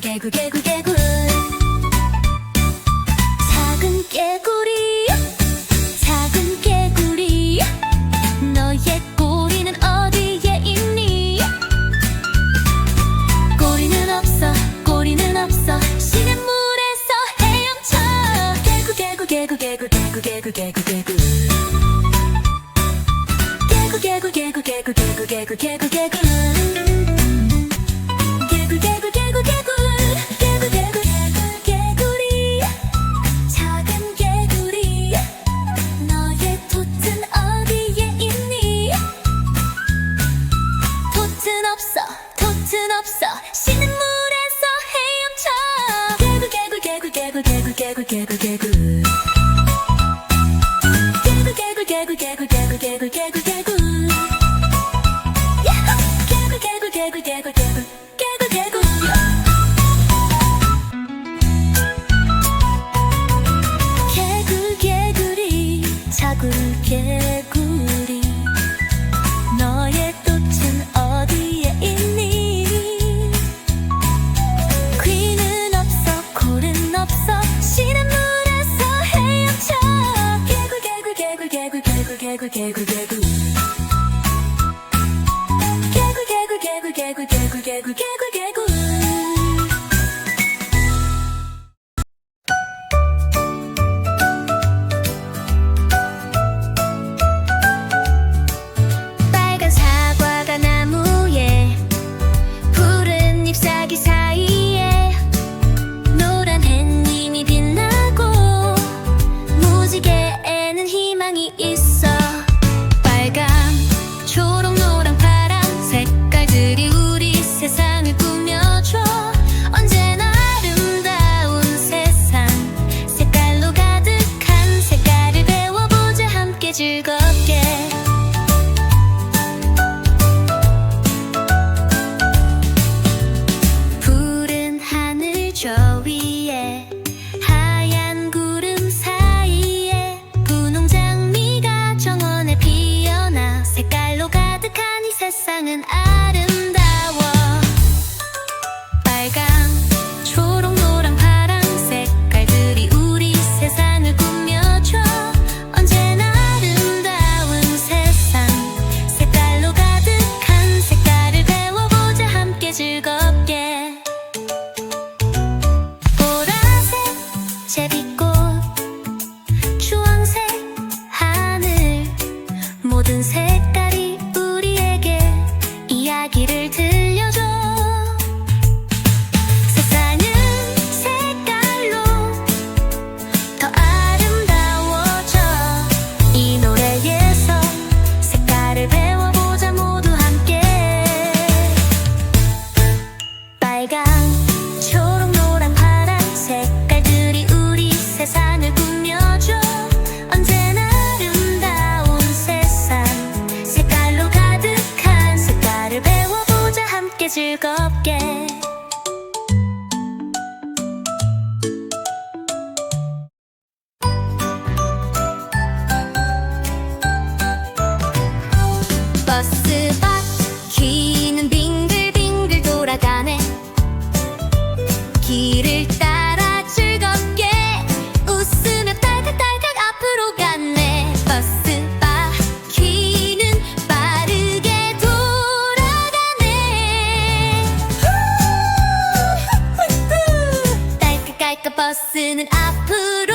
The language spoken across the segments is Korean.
개구 개구 개구 개구 작은 개구리 작은 개구리 너의 꼬리는 어디에 있니 꼬리는 없어 꼬리는 없어 시냇 물에서 헤엄쳐 개구 개구 개구 개구 개구 개구 개구 개구 개구 개구 개구 개구 개구 개구 개구 개구 개구 개구 개구 개구 개구 개구 개구 개구리 작은 개구리 너의 돛은 어디에 있니 돛은 없어 돛은 없어 쉬는 물에서 헤엄쳐 개구 개구 개구 개구 개구 개구 개굴 개굴 개 up, yeah. 十五 and I put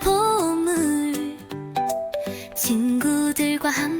보물 친구들과 함께